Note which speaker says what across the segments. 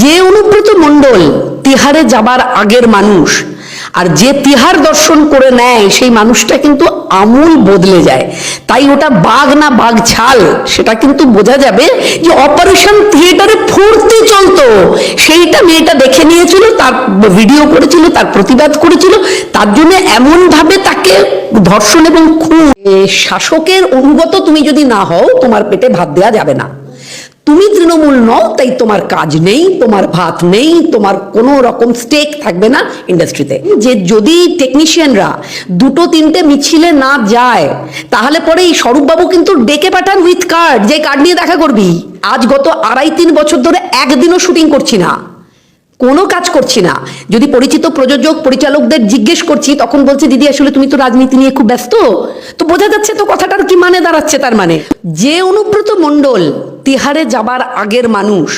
Speaker 1: যে অনুব্রত মণ্ডল তিহারে যাবার আগের মানুষ, আর যে তিহার দর্শন করে নেয়, সেই মানুষটা কিন্তু আমূল বদলে যায়। তাই ওটা বাঘ না বাঘ ছাল, সেটা কিন্তু বোঝা যাবে যে অপারেশন থিয়েটারে ফুর্তি চলতো। সেইটা মেয়েটা দেখে নিয়েছিল, তার ভিডিও করেছিল, তার প্রতিবাদ করেছিল। তার জন্য এমন ভাবে তাকে ধর্ষণ এবং খুন শাসকের অনুগত তুমি যদি না হও, তোমার পেটে ভাত দেওয়া যাবে না। তুমি তৃণমূল নও, তাই তোমার কাজ নেই, তোমার ভাত নেই, তোমার কোনো রকম স্টেক থাকবে না ইন্ডাস্ট্রিতে যে যদি টেকনিশিয়ানরা দুটো তিনটে মিছিলে না যায়, তাহলে পরে এই স্বরূপবাবু কিন্তু ডেকে পাঠান উইথ কার্ড যে কার্ড নিয়ে দেখা করবি। আজ গত আড়াই তিন বছর ধরে একদিনও শুটিং করছি না। কোনো কাজ করছি না। যদি পরিচিত প্রযোজক, পরিচালকদের জিজ্ঞেস করছি, তখন বলছে, দিদি, আসলে তুমি তো রাজনীতি নিয়ে খুব ব্যস্ত। তো বোঝা যাচ্ছে তো কথাটার কি মানে দাঁড়াচ্ছে তার মানে। যে অনুব্রত মণ্ডল তিহারে যাবার আগের মানুষ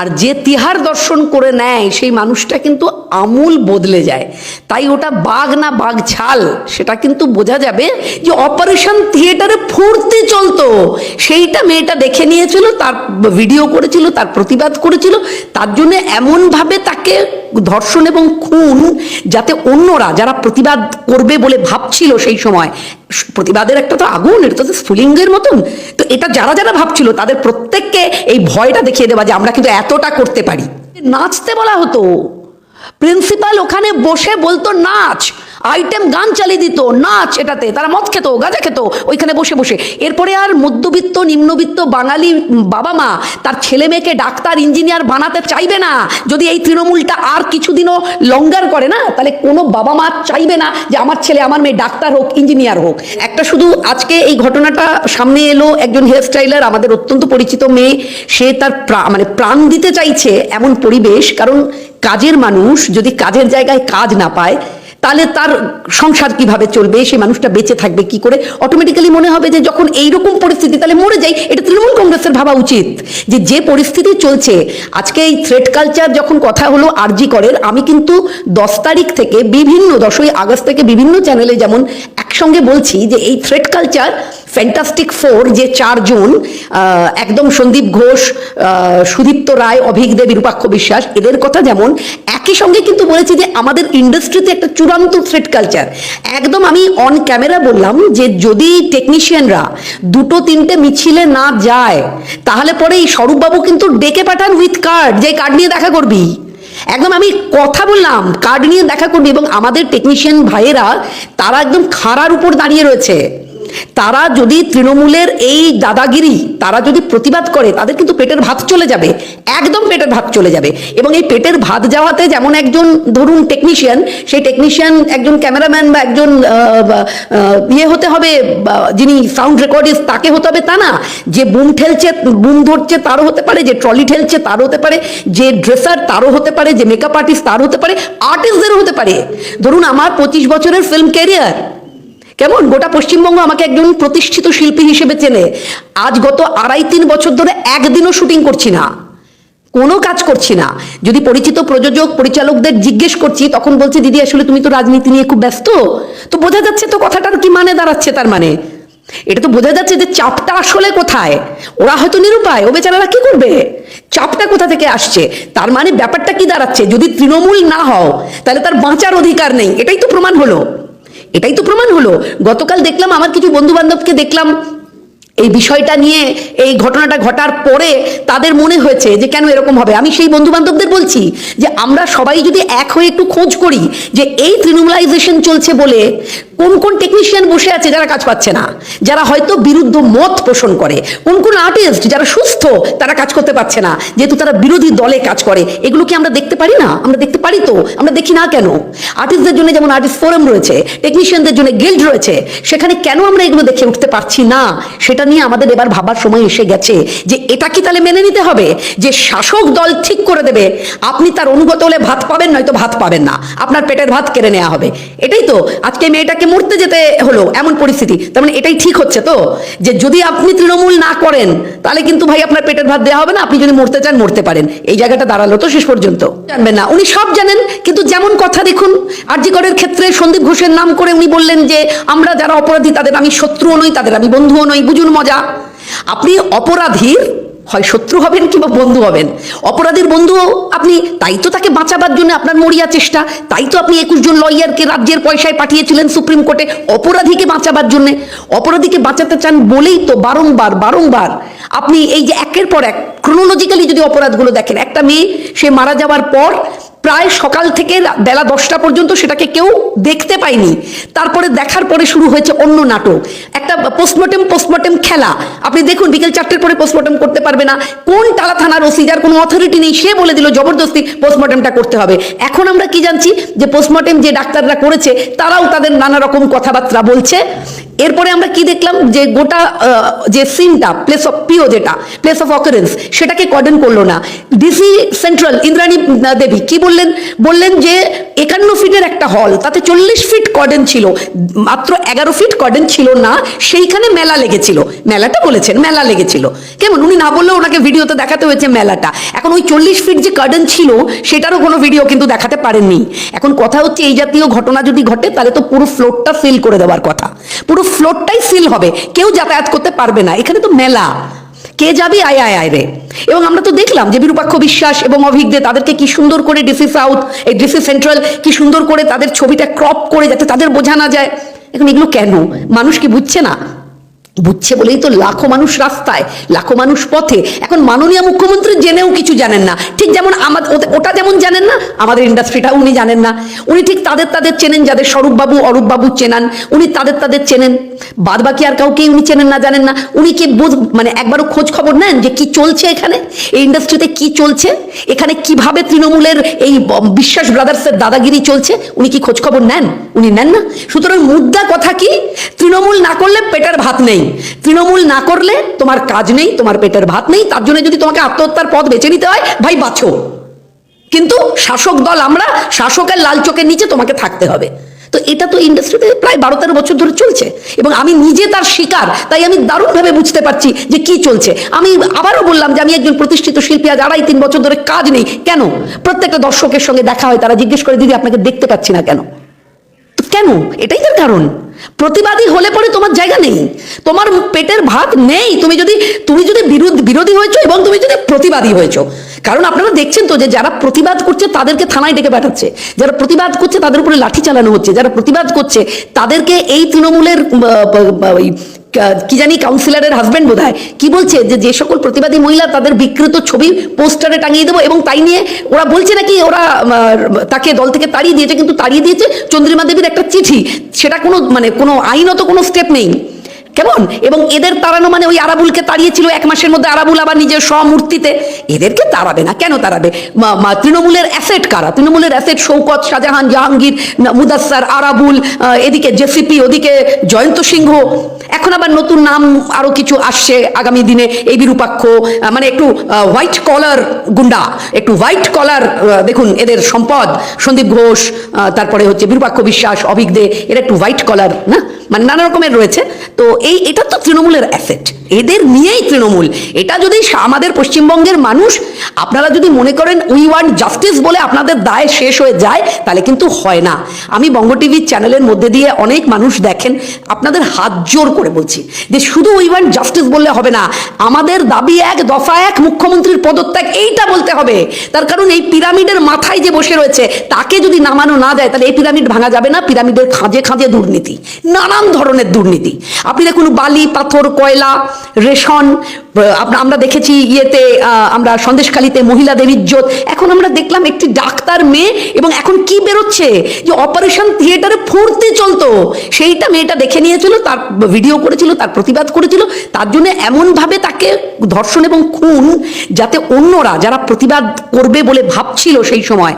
Speaker 1: আর যে তিহার দর্শন করে নেয়, সেই মানুষটা কিন্তু আমূল বদলে যায়। তাই ওটা বাঘ না বাঘ ছাল, সেটা কিন্তু বোঝা যাবে যে অপারেশন থিয়েটারে ফুর্তি চলতো। সেইটা মেয়েটা দেখে নিয়েছিল, তার ভিডিও করেছিল, তার প্রতিবাদ করেছিল। তার জন্য এমনভাবে তাকে ধর্ষণ এবং খুন যাতে অন্যরা, যারা প্রতিবাদ করবে বলে ভাবছিল সেই সময় প্রতিবাদের একটা তো আগুন, এটা তো স্ফুলিঙ্গের মতন। তো এটা যারা যারা ভাবছিল, তাদের প্রত্যেককে এই ভয়টা দেখিয়ে দেওয়া যে আমরা কিন্তু এতটা করতে পারি। নাচতে বলা হতো। প্রিন্সিপাল ওখানে বসে বলতো নাচ। আইটেম গান চালিয়ে দিত, নাচ এটাতে, তারা মদ খেত, গাঁজা খেত, ওইখানে বসে বসে। এরপরে আর মধ্যবিত্ত, নিম্নবিত্ত বাঙালি বাবা মা তার ছেলে মেয়েকে ডাক্তার, ইঞ্জিনিয়ার বানাতে চাইবে না। যদি এই তৃণমূলটা আর কিছুদিনও লঙ্গার করে না, তাহলে কোনো বাবা মা চাইবে না যে আমার ছেলে, আমার মেয়ে ডাক্তার হোক, ইঞ্জিনিয়ার হোক। একটা শুধু আজকে এই ঘটনাটা সামনে এলো, একজন হেয়ার স্টাইলার আমাদের অত্যন্ত পরিচিত মেয়ে, সে তার মানে প্রাণ দিতে চাইছে এমন পরিবেশ, কারণ কাজের মানুষ যদি কাজের জায়গায় কাজ না পায় তাহলে তার সংসার কীভাবে চলবে? সেই মানুষটা বেঁচে থাকবে কি করে? অটোমেটিক্যালি মনে হবে যে যখন এইরকম পরিস্থিতি, তাহলে মরে যাই। এটা তৃণমূল কংগ্রেসের ভাবা উচিত। যে যে পরিস্থিতি চলছে, আজকে এই থ্রেড কালচার যখন কথা হলো আরজি করের, আমি কিন্তু দশ তারিখ থেকে বিভিন্ন দশই আগস্ট থেকে বিভিন্ন চ্যানেলে যেমন একসঙ্গে বলছি যে এই থ্রেড কালচার ফ্যান্টাস্টিক ফোর যে চারজন একদম সন্দীপ ঘোষ সুদীপ্ত রায়, অভিক দেব, বিরূপাক্ষ বিশ্বাস, এদের কথা যেমন একই সঙ্গে কিন্তু বলেছি যে আমাদের ইন্ডাস্ট্রিতে একটা চূড়ান্ত থ্রেড কালচার একদম আমি অন ক্যামেরা বললাম যে যদি টেকনিশিয়ানরা দুটো তিনটে মিছিলে না যায়, তাহলে পরে এই স্বরূপবাবু কিন্তু ডেকে পাঠান উইথ কার্ড যে কার্ড নিয়ে দেখা করবি। একদম আমি কথা বললাম কার্ড নিয়ে দেখা করবি এবং আমাদের টেকনিশিয়ান ভাইয়েরা, তারা একদম খাড়ার উপর দাঁড়িয়ে রয়েছে। তারা যদি তৃণমূলের এই দাদাগিরি, তারা যদি প্রতিবাদ করে, তাদের কিন্তু পেটের ভাত চলে যাবে, একদম পেটের ভাত চলে যাবে। এবং এই পেটের ভাত যাওয়াতে যেমন একজন, ধরুন টেকনিশিয়ান সেই টেকনিশিয়ান একজন ক্যামেরাম্যান বা একজন ইয়ে হতে হবে যিনি সাউন্ড রেকর্ডিস্ট তাকে হতে হবে তা না। যে বুম ঠেলছে, বুম ধরছে, তারও হতে পারে, যে ট্রলি ঠেলছে, তারও হতে পারে, যে ড্রেসার তারও হতে পারে, যে মেকআপ আর্টিস্ট তার হতে পারে আর্টিস্টদেরও হতে পারে। ধরুন আমার পঁচিশ বছরের ফিল্ম ক্যারিয়ার কেমন? গোটা পশ্চিমবঙ্গ আমাকে একজন প্রতিষ্ঠিত শিল্পী হিসেবে চেনে। আজ গত আড়াই তিন বছর ধরে একদিনও শুটিং করছি না। কোনো কাজ করছি না। যদি পরিচিত প্রযোজক, পরিচালকদের জিজ্ঞেস করছি, তখন বলছে, দিদি, আসলে তুমি তো রাজনীতি নিয়ে খুব ব্যস্ত। তো বোঝা যাচ্ছে তো কথাটার কি মানে দাঁড়াচ্ছে তার মানে? এটা তো বোঝা যাচ্ছে যে চাপটা আসলে কোথায়। ওরা হয়তো নিরুপায়। ও বেচারারা কি করবে? চাপটা কোথা থেকে আসছে? তার মানে ব্যাপারটা কি দাঁড়াচ্ছে? যদি তৃণমূল না হও, তাহলে তার বাঁচার অধিকার নেই। এটাই তো প্রমাণ হলো। এটাই তো প্রমাণ হলো। গতকাল দেখলাম আমার কিছু বন্ধু বান্ধবকে দেখলাম এই বিষয়টা নিয়ে এই ঘটনাটা ঘটার পরে তাদের মনে হয়েছে যে কেন এরকম হবে। আমি সেই বন্ধু বান্ধবদের বলছি যে আমরা সবাই যদি এক হয়ে একটু খোঁজ করি যে এই তৃণমূলাইজেশন চলছে বলে কোন কোন টেকনিশিয়ান বসে আছে যারা কাজ পাচ্ছে না, যারা হয়তো বিরুদ্ধ মত পোষণ করে, কোন কোন আর্টিস্ট যারা সুস্থ তারা কাজ করতে পারছে না, যেহেতু তারা বিরোধী দলে কাজ করে, এগুলো কি আমরা দেখতে পারি না? আমরা দেখতে পারি তো, আমরা দেখি না কেন? আর্টিস্টদের জন্য যেমন আর্টিস্ট ফোরাম রয়েছে টেকনিশিয়ানদের জন্য গিল্ড রয়েছে, সেখানে কেন আমরা এগুলো দেখে উঠতে পারছি না? সেটা নিয়ে আমাদের এবার ভাবার সময় এসে গেছে যে এটা কি তাহলে মেনে নিতে হবে? যে শাসক দল ঠিক করে দেবে। আপনি তার অনুগত হলে ভাত পাবেন, নয়তো ভাত পাবেন না। আপনার পেটের ভাত কেড়ে নেওয়া হবে। এটাই তো। আজকে মেয়েটাকে মরতে যেতে হলো এমন পরিস্থিতি। তার মানে এটাই ঠিক হচ্ছে তো? যে যদি আপনি তৃণমূল না করেন, তাহলে কিন্তু ভাই আপনার পেটের ভাত দেওয়া হবে না। আপনি যদি মরতে চান, মরতে পারেন। এই জায়গাটা দাঁড়াল তো শেষ পর্যন্ত। জানবেন না। উনি সব জানেন, কিন্তু যেমন কথা দেখুন, আরজিকরের ক্ষেত্রে সন্দীপ ঘোষের নাম করে উনি বললেন যে, আমরা যারা অপরাধী, তাদের আমি শত্রুও নই, তাদের আমি বন্ধুও নই, বুঝুন মজা। আপনি অপরাধীর হয় শত্রু হবেন কিংবা বন্ধু হবেন। অপরাধীর বন্ধুও আপনি, তাই তো তাকে বাঁচাবার জন্য আপনার মরিয়া চেষ্টা। তাই তো আপনি একুশ জন লয়ারকে রাজ্যের পয়সায় পাঠিয়েছিলেন সুপ্রিম কোর্টে অপরাধীকে বাঁচাবার জন্য। অপরাধীকে বাঁচাতে চান বলেই তো বারংবার বারংবার আপনি এই যে একের পর এক ক্রোনোলজিক্যালি যদি অপরাধগুলো দেখেন, একটা মেয়ে, সে মারা যাওয়ার পর প্রায় সকাল থেকে বেলা দশটা পর্যন্ত সেটাকে কেউ দেখতে পায়নি। তারপরে দেখার পরে শুরু হয়েছে অন্য নাটক। একটা পোস্টমর্টেম পোস্টমর্টেম খেলা। আপনি দেখুন, বিকেল চারটের পরে পোস্টমর্টেম করতে পারবে না। কোন টালা থানার ওসি, যার কোনো অথরিটি নেই, সে বলে দিল, জবরদস্তি পোস্টমর্টেমটা করতে হবে। এখন আমরা কি জানছি? যে পোস্টমর্টেম যে ডাক্তাররা করেছে, তারাও তাদের নানা রকম কথাবার্তা বলছে। এরপরে আমরা কি দেখলাম? যে গোটা যে সিনটা প্লেস অফ পিও যেটা প্লেস অফ অকারেন্স সেটাকে কর্ডন করল না। ডিসি সেন্ট্রাল ইন্দ্রাণী দেবী, কি বললেন বললেন যে একান্ন ফিটের একটা হল, তাতে চল্লিশ ফিট কর্ডন ছিল, মাত্র এগারো ফিট কর্ডন ছিল না, সেইখানে মেলা লেগেছিল। মেলাটা বলেছেন, মেলা লেগেছিল। কেমন? উনি না বললেও ওনাকে ভিডিওতে দেখাতে হয়েছে মেলাটা। এখন ওই চল্লিশ ফিট যে কার্ডন ছিল, সেটারও কোনো ভিডিও কিন্তু দেখাতে পারেননি। এখন কথা হচ্ছে, এই জাতীয় ঘটনা যদি ঘটে, তাহলে তো পুরো ফ্লোরটা সিল করে দেওয়ার কথা। পুরো ফ্লোরটাই সিল হবে। কেউ যাতায়াত করতে পারবে না। এখানে তো মেলা। কে যাবে? আয় আয় আয় রে। এবং আমরা তো দেখলাম যে বিরূপাক্ষ বিশ্বাস এবং অভিজ্ঞে তাদেরকে কি সুন্দর করে ডিসি সাউথ, এই ডিসি সেন্ট্রাল, কি সুন্দর করে তাদের ছবিটা ক্রপ করে যাতে তাদের বোঝা না যায়। এখন এগুলো কেন? মানুষ কি বুঝছে না? বুঝছে বলেই তো লাখো মানুষ রাস্তায়, লাখো মানুষ পথে। এখন মাননীয় মুখ্যমন্ত্রী জেনেও কিছু জানেন না। ঠিক যেমন আমাদের ওটা যেমন জানেন না, আমাদের ইন্ডাস্ট্রিটাও উনি জানেন না। উনি ঠিক তাদের তাদের চেনেন, যাদের স্বরূপবাবু, অরূপবাবু চেনান, উনি তাদের তাদের চেনেন। বাদ বাকি আর কাউকে উনি চেনেন না, জানেন না। উনি কি বোঝ- মানে একবারও খোঁজ খবর নেন যে কি চলছে এখানে? এই ইন্ডাস্ট্রিতে কি চলছে? এখানে কীভাবে তৃণমূলের এই বিশ্বাস ব্রাদার্সের দাদাগিরি চলছে? উনি কি খোঁজ খবর নেন? উনি নেন না? সুতরাং মুদ্রা কথা কি? তৃণমূল না করলে পেটের ভাত নেই। তৃণমূল না করলে তোমার কাজ নেই, তোমার পেটের ভাত নেই, তার জন্য যদি তোমাকে আত্মহত্যার পথ বেছে নিতে হয়, ভাই বাছো কিন্তু শাসক দল আমরা, শাসকের লাল চোখের নিচে তোমাকে থাকতে হবে। তো এটা তো ইন্ডাস্ট্রিতে প্রায় বারো তেরো বছর ধরে চলছে। এবং আমি নিজে তার শিকার, তাই আমি দারুণভাবে বুঝতে পারছি যে কি চলছে। আমি আবারও বললাম যে আমি একজন প্রতিষ্ঠিত শিল্পী, আজ আড়াই তিন বছর ধরে কাজ নেই। কেন? প্রত্যেকটা দর্শকের সঙ্গে দেখা হয়, তারা জিজ্ঞেস করে, দিদি, আপনাকে দেখতে পাচ্ছি না কেন? তো কেন? এটাই তার কারণ। প্রতিবাদী হলে পরে তোমার জায়গা নেই। তোমার পেটের ভাত নেই। তুমি যদি তুমি যদি বিরোধী বিরোধী হয়েছো এবং তুমি যদি প্রতিবাদী হয়েছো। কারণ আপনারা দেখছেন তো যে যারা প্রতিবাদ করছে তাদেরকে থানায় ডেকে পাঠাচ্ছে। যারা প্রতিবাদ করছে তাদের উপরে লাঠি চালানো হচ্ছে। যারা প্রতিবাদ করছে তাদেরকে এই তৃণমূলের কা- জানি কাউন্সিলরের হাজব্যান্ড বোধ কি বলছে যে যে সকল প্রতিবাদী মহিলা তাদের বিকৃত ছবি, পোস্টারে টাঙিয়ে দেবো এবং তাই নিয়ে ওরা বলছে নাকি ওরা তাকে দল থেকে তাড়িয়ে দিয়েছে, কিন্তু তাড়িয়ে দিয়েছে চন্দ্রিমা দেবীর একটা চিঠি। সেটা কোনো মানে কোনো আইনত কোনো স্টেপ নেই। কেমন? এবং এদের তাড়ানো মানে ওই আরাবুলকে তাড়িয়েছিল এক মাসের মধ্যে আরাবুল আবার নিজের স্বমূর্তিতে। এদেরকে তাড়াবে না? কেন তাড়াবে? তৃণমূলের অ্যাসেট কারা? তৃণমূলের অ্যাসেট শৌকত শাহজাহান, জাহাঙ্গীর মুদাস্সার, আরাবুল এদিকে জেসিপি, ওদিকে জয়ন্ত সিংহ। এখন আবার নতুন নাম আরও কিছু আসছে আগামী দিনে। এই বিরূপাক্ষ মানে একটু হোয়াইট কলার গুন্ডা, একটু হোয়াইট কলার দেখুন, এদের সম্পদ। সন্দীপ ঘোষ তারপরে হচ্ছে বিরূপাক্ষ বিশ্বাস অভিজ্ঞে এরা একটু হোয়াইট কলার না? মানে নানা রকমের রয়েছে। তো এই এটা তো তৃণমূলের অ্যাসেট এদের নিয়েই তৃণমূল। এটা যদি আমাদের পশ্চিমবঙ্গের মানুষ, আপনারা যদি মনে করেন উই ওয়ান্ট জাস্টিস বলে আপনাদের দায় শেষ হয়ে যায়, তাহলে কিন্তু হয় না। আমি বঙ্গ টিভির চ্যানেলের মধ্যে দিয়ে অনেক মানুষ দেখেন, আপনাদের হাত জোর করে বলছি যে শুধু উই ওয়ান্ট জাস্টিস বললে হবে না, আমাদের দাবি এক, দফা এক, মুখ্যমন্ত্রীর পদত্যাগ, এইটা বলতে হবে। তার কারণ এই পিরামিডের মাথায় যে বসে রয়েছে, তাকে যদি নামানো না যায়, তাহলে এই পিরামিড ভাঙা যাবে না, পিরামিডের খাঁজে খাঁজে দুর্নীতি, নানান ধরনের দুর্নীতি। আপনি দেখুন বালি, পাথর, কয়লা রেশন আমরা দেখেছি ইয়েতে আমরা সন্দেশখালিতে মহিলাদের ইজ্জত। এখন আমরা দেখলাম একটি ডাক্তার মেয়ে এবং এখন কি বেরোচ্ছে? যে অপারেশন থিয়েটারে ফুর্তি চলতো। সেইটা মেয়েটা দেখে নিয়েছিল, তার ভিডিও করেছিল, তার প্রতিবাদ করেছিল। তার জন্য এমনভাবে তাকে ধর্ষণ এবং খুন যাতে অন্যরা যারা প্রতিবাদ করবে বলে ভাবছিল সেই সময়,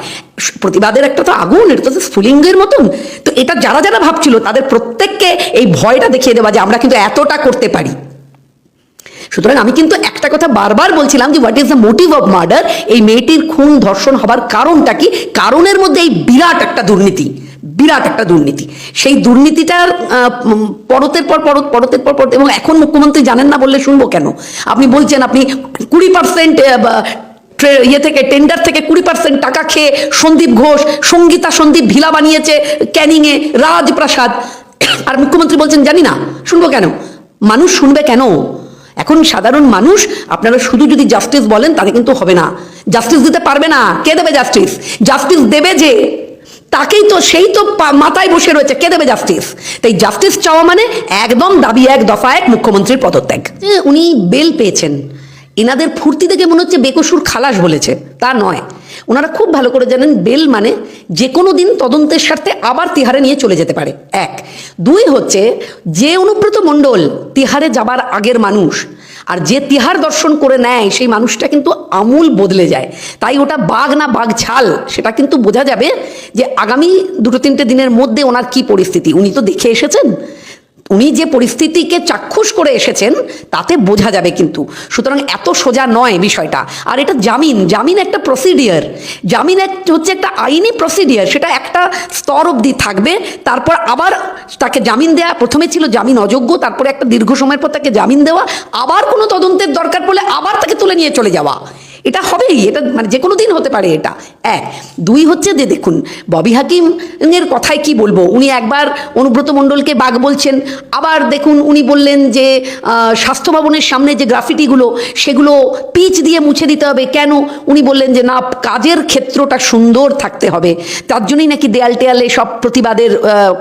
Speaker 1: প্রতিবাদের একটা তো আগুন, এটা তো স্ফুলিঙ্গের মতন। তো এটা যারা যারা ভাবছিল, তাদের প্রত্যেককে এই ভয়টা দেখিয়ে দেওয়া যে আমরা কিন্তু এতটা করতে পারি। সুতরাং আমি কিন্তু একটা কথা বারবার বলছিলাম যে what is the motive of murder এই মেয়েটির খুন, ধর্ষণ হবার কারণটা কি? কারণের মধ্যে এই বিরাট একটা দুর্নীতি, বিরাট একটা দুর্নীতি। সেই দুর্নীতিটার পরতের পর পরত, পরতের পর পরত, এবং এখন মুখ্যমন্ত্রী জানেন না বললে শুনব কেন? আপনি বলছেন আপনি কুড়ি পার্সেন্ট ইয়ে থেকে টেন্ডার থেকে কুড়ি পার্সেন্ট টাকা খেয়ে সন্দীপ ঘোষ, সঙ্গীতা সন্দীপ ভিলা বানিয়েছে ক্যানিংয়ে রাজপ্রাসাদ। আর মুখ্যমন্ত্রী বলছেন, জানি না, শুনব কেন? মানুষ শুনবে কেন? এখন সাধারণ মানুষ, আপনারা শুধু যদি জাস্টিস বলেন, তাতে কিন্তু হবে না। জাস্টিস দিতে পারবে না। কে দেবে জাস্টিস জাস্টিস দেবে যে, তাকেই তো, সেই তো মাথায় বসে রয়েছে। কে দেবে জাস্টিস তাই জাস্টিস চাওয়া মানে একদম দাবি এক, দফা এক মুখ্যমন্ত্রীর পদত্যাগ। উনি বেল পেয়েছেন। এনাদের ফুর্তি থেকে মনে হচ্ছে বেকসুর খালাস বলেছে। তা নয়। ওনারা খুব ভালো করে জানেন বেল মানে যে কোনো দিন তদন্তের স্বার্থে আবার তিহারে নিয়ে চলে যেতে পারে। এক। দুই হচ্ছে যে অনুব্রত মণ্ডল তিহারে যাবার আগের মানুষ আর যে তিহার দর্শন করে নেয় সেই মানুষটা কিন্তু আমূল বদলে যায়। তাই ওটা বাঘ না বাঘ ছাল, সেটা কিন্তু বোঝা যাবে যে আগামী দুটো তিনটে দিনের মধ্যে ওনার কি পরিস্থিতি। উনি তো দেখে এসেছেন। উনি যে পরিস্থিতিকে চাক্ষুষ করে এসেছেন, তাতে বোঝা যাবে কিন্তু। সুতরাং এত সোজা নয় বিষয়টা। আর এটা জামিন জামিন একটা প্রসিডিয়ার জামিন হচ্ছে একটা আইনি প্রসিডিয়ার সেটা একটা স্তর অবধি থাকবে, তারপর আবার তাকে জামিন দেওয়া প্রথমে ছিল জামিন অযোগ্য, তারপরে একটা দীর্ঘ সময়ের পর তাকে জামিন দেওয়া, আবার কোনো তদন্তের দরকার পড়লে আবার তাকে তুলে নিয়ে চলে যাওয়া। এটা হবেই, এটা মানে যে কোনো দিন হতে পারে এটা। এক। দুই হচ্ছে যে দেখুন, ববি হাকিম এর কথায় কি বলব? উনি একবার অনুব্রত মণ্ডলকে বাঘ বলছেন, আবার দেখুন উনি বললেন যে স্বাস্থ্য ভবনের সামনে যে গ্রাফিটিগুলো, সেগুলো পিচ দিয়ে মুছে দিতে হবে। কেন? উনি বললেন যে, না, কাজের ক্ষেত্রটা সুন্দর থাকতে হবে। তার জন্যই নাকি দেয়াল টেয়ালে সব প্রতিবাদের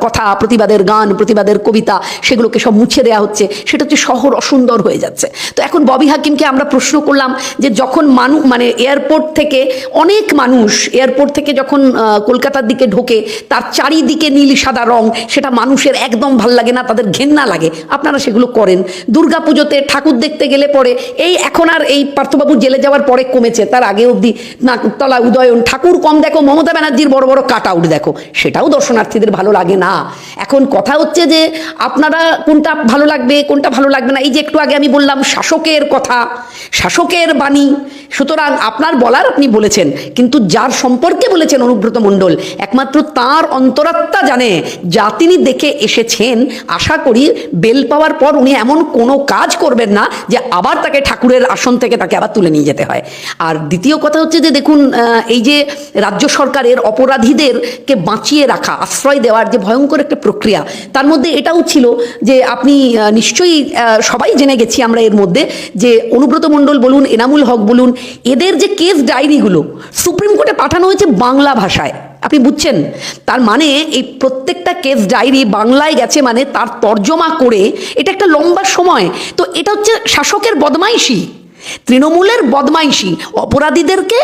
Speaker 1: কথা, প্রতিবাদের গান, প্রতিবাদের কবিতা, সেগুলোকে সব মুছে দেওয়া হচ্ছে। সেটা হচ্ছে শহর অসুন্দর হয়ে যাচ্ছে। তো এখন ববি হাকিমকে আমরা প্রশ্ন করলাম যে, যখন মানুষ মানে এয়ারপোর্ট থেকে অনেক মানুষ এয়ারপোর্ট থেকে যখন কলকাতার দিকে ঢোকে, তার চারিদিকে নীল সাদা রং, সেটা মানুষের একদম ভালো লাগে না, তাদের ঘেন্না লাগে। আপনারা সেগুলো করেন। দুর্গা পুজোতে ঠাকুর দেখতে গেলে পরে, এই এখন আর এই পার্থবাবু জেলে যাওয়ার পরে কমেছে, তার আগে অবধি নাকতলা উদয়ন। ঠাকুর কম দেখো, মমতা ব্যানার্জির বড় বড় কাট আউট দেখো। সেটাও দর্শনার্থীদের ভালো লাগে না। এখন কথা হচ্ছে যে, আপনারা কোনটা ভালো লাগবে, কোনটা ভালো লাগবে না? এই যে একটু আগে আমি বললাম, শাসকের কথা। শাসকের বাণী সুতরাং আপনার বলার আপনি বলেছেন, কিন্তু যার সম্পর্কে বলেছেন অনুব্রত মণ্ডল, একমাত্র তার অন্তরাত্মা জানে, যা তিনি দেখে এসেছেন, আশা করি বেল পাওয়ার পর উনি এমন কোনো কাজ করবেন না, যে আবার তাকে ঠাকুরের আসন থেকে তাকে আবার তুলে নিয়ে যেতে হয়। আর দ্বিতীয় কথা হচ্ছে যে দেখুন এই যে রাজ্য সরকারের অপরাধীদেরকে বাঁচিয়ে রাখা, আশ্রয় দেওয়ার যে ভয়ঙ্কর একটা প্রক্রিয়া, তার মধ্যে এটাও ছিল যে আপনি নিশ্চয়ই সবাই জেনে গেছি আমরা এর মধ্যে, যে অনুব্রত মণ্ডল বলুন, এনামুল হক বলুন এদের যে কেস ডায়েরিগুলো সুপ্রিম কোর্টে পাঠানো হয়েছে বাংলা ভাষায়। আপনি বুঝছেন? তার মানে এই প্রত্যেকটা কেস ডায়েরি বাংলায় গেছে মানে তার তর্জমা করে এটা একটা লম্বা সময়। তো এটা হচ্ছে শাসকের বদমাইশি। তৃণমূলের বদমাইশি। অপরাধীদেরকে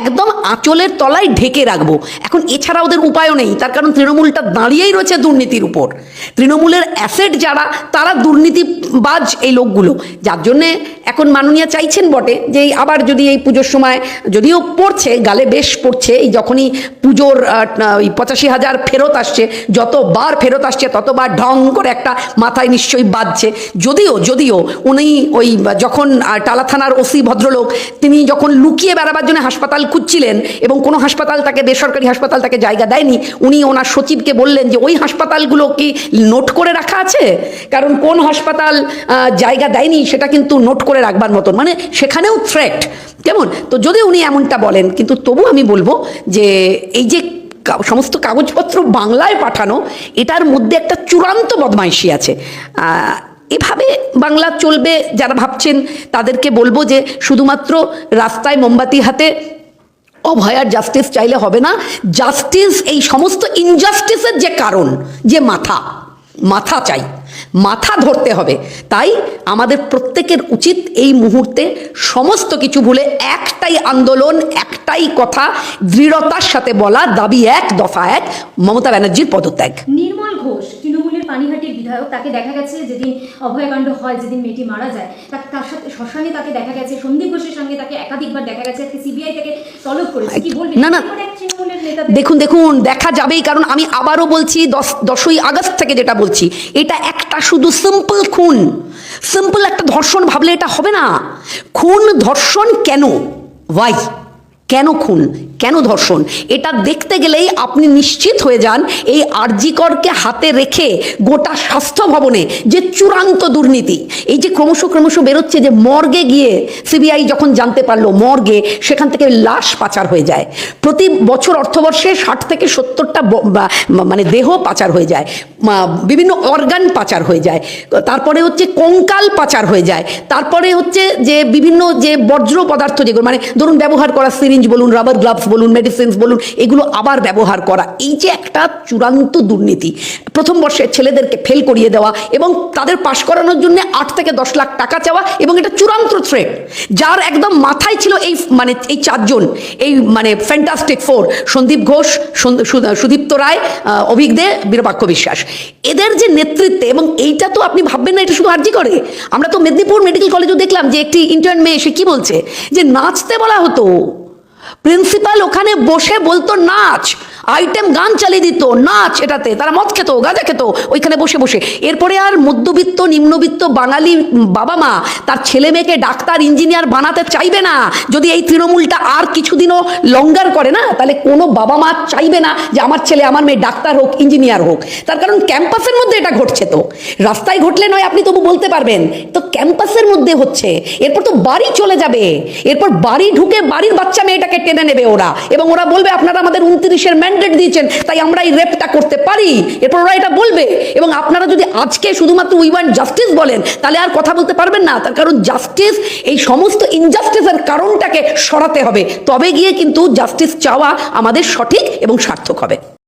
Speaker 1: একদম আঁচলের তলায় ঢেকে রাখব। এখন এছাড়া ওদের উপায়ও নেই, তার কারণ তৃণমূলটা দাঁড়িয়েই রয়েছে দুর্নীতির উপর। তৃণমূলের অ্যাসেট যারা, তারা দুর্নীতিবাজ এই লোকগুলো। যার জন্যে এখন মাননীয়া চাইছেন বটে যে আবার যদি এই পুজোর সময় যদিও পড়ছে, গালে বেশ পড়ছে, এই যখনই পুজোর ওই পঁচাশি হাজার ফেরত আসছে, যতবার ফেরত আসছে, ততবার ঢং করে একটা মাথায় নিশ্চয়ই বাজছে যদিও যদিও উনি ওই যখন টালা থানার ওসি ভদ্রলোক, তিনি যখন লুকিয়ে বেড়াবার জন্য হাসপাতাল খুঁজছিলেন এবং কোনো হাসপাতাল তাকে, বেসরকারি হাসপাতাল তাকে জায়গা দেয়নি, উনি ওনার সচিবকে বললেন যে, ওই হাসপাতালগুলো কি নোট করে রাখা আছে? কারণ কোন হাসপাতাল জায়গা দেয়নি, সেটা কিন্তু নোট করে রাখবার মতন। মানে সেখানেও থ্রেট কেমন? তো যদি উনি এমনটা বলেন, কিন্তু তবু আমি বলব যে, এই যে সমস্ত কাগজপত্র বাংলায় পাঠানো, এটার মধ্যে একটা চূড়ান্ত বদমাইশি আছে। এভাবে বাংলা চলবে যারা ভাবছেন তাদেরকে বলব যে শুধুমাত্র রাস্তায় মোমবাতি হাতে অভয়ার জাস্টিস চাইলে হবে না। জাস্টিস এই সমস্ত ইনজাস্টিসের যে কারণ, যে মাথা মাথা চাই, মাথা ধরতে হবে। তাই আমাদের প্রত্যেকের উচিত এই মুহূর্তে সমস্ত কিছু ভুলে একটাই আন্দোলন, একটাই কথা, দৃঢ়তার সাথে বলা, দাবি এক, দফা এক, মমতা ব্যানার্জির পদত্যাগ।
Speaker 2: নির্মল ঘোষ, তৃণমূলের পানিহাটির বিধায়ক তাকে দেখা গেছে যেদিন অভয়াকাণ্ড হয় যেদিন মেয়েটি মারা যায়। তা- তার সাথে শ্মশানে তাকে দেখা গেছে সন্দীপ ঘোষের সঙ্গে তাকে একাধিকবার দেখা গেছে আজকে সিবিআই থেকে তলব করেছে। কি বলবেন
Speaker 1: না, না। দেখুন। দেখুন দেখা যাবেই কারণ আমি আবারও বলছি দশ দশই আগস্ট থেকে যেটা বলছি এটা একটা শুধু সিম্পল খুন। সিম্পল একটা ধর্ষণ ভাবলে এটা হবে না। খুন ধর্ষণ কেন? ওয়াই কেন খুন? কেন ধর্ষণ? এটা দেখতে গেলেই আপনি নিশ্চিত হয়ে যান এই আরজিকরকে হাতে রেখে গোটা স্বাস্থ্য ভবনে যে চূড়ান্ত দুর্নীতি, এই যে ক্রমশ ক্রমশ বেরোচ্ছে যে মর্গে গিয়ে সিবিআই যখন জানতে পারল মর্গে, সেখান থেকে লাশ পাচার হয়ে যায়। প্রতি বছর অর্থবর্ষে ষাট থেকে সত্তরটা মানে দেহ পাচার হয়ে যায় বিভিন্ন অর্গান পাচার হয়ে যায়। তারপরে হচ্ছে কঙ্কাল পাচার হয়ে যায়। তারপরে হচ্ছে যে বিভিন্ন যে বজ্র পদার্থ যেগুলো মানে ধরুন ব্যবহার করা সিরিঞ্জ বলুন, রাবার গ্লাভস বলুন মেডিসিনস বলুন, এগুলো আবার ব্যবহার করা। এই যে একটা চূড়ান্ত দুর্নীতি, প্রথম বর্ষের ছেলেদেরকে ফেল করিয়ে দেওয়া এবং তাদের পাশ করানোর জন্য আট থেকে দশ লাখ টাকা চাওয়া এবং এটা চূড়ান্ত থ্রেট যার একদম মাথায় ছিল এই মানে এই চারজন, এই মানে ফ্যান্টাস্টিক ফোর সন্দীপ ঘোষ সুদীপ্ত রায় অভিক দে বীরবাক্য বিশ্বাস। এদের যে নেতৃত্বে, এবং এইটা তো আপনি ভাববেন না, এটা শুধু আর্জি করে। আমরা তো মেদিনীপুর মেডিকেল কলেজেও দেখলাম যে একটি ইন্টার্ন মেয়ে, সে কি বলছে? যে নাচতে বলা হতো। প্রিন্সিপাল ওখানে বসে বলতো নাচ। আইটেম গান চালিয়ে দিত, নাচ এটাতে, তারা মদ খেত, গাঁজা খেত, ওইখানে বসে বসে। এরপরে আর মধ্যবিত্ত, নিম্নবিত্ত বাঙালি বাবা মা তার ছেলে মেয়েকে ডাক্তার, ইঞ্জিনিয়ার বানাতে চাইবে না। যদি এই তৃণমূলটা আর কিছুদিনও লঙ্গার করে না, তাহলে কোনো বাবা মা চাইবে না যে আমার ছেলে, আমার মেয়ে ডাক্তার হোক, ইঞ্জিনিয়ার হোক। তার কারণ ক্যাম্পাসের মধ্যে এটা ঘটছে তো। রাস্তায় ঘটলে নয়, আপনি তবু বলতে পারবেন। তো ক্যাম্পাসের মধ্যে হচ্ছে, এরপর তো বাড়ি চলে যাবে। এরপর বাড়ি ঢুকে বাড়ির বাচ্চা মেয়েটাকে টেনে নেবে ওরা। এবং ওরা বলবে, আপনারা আমাদের উনত্রিশের ম্যান্ডেট দিয়েছেন, তাই আমরা এই রেপটা করতে পারি। এরপর ওরা এটা বলবে। এবং আপনারা যদি আজকে শুধুমাত্র উই ওয়ান্ট জাস্টিস বলেন, তাহলে আর কথা বলতে পারবেন না। তার কারণ জাস্টিস এই সমস্ত ইনজাস্টিসের কারণটাকে সরাতে হবে। তবে গিয়ে কিন্তু জাস্টিস চাওয়া আমাদের সঠিক এবং সার্থক হবে।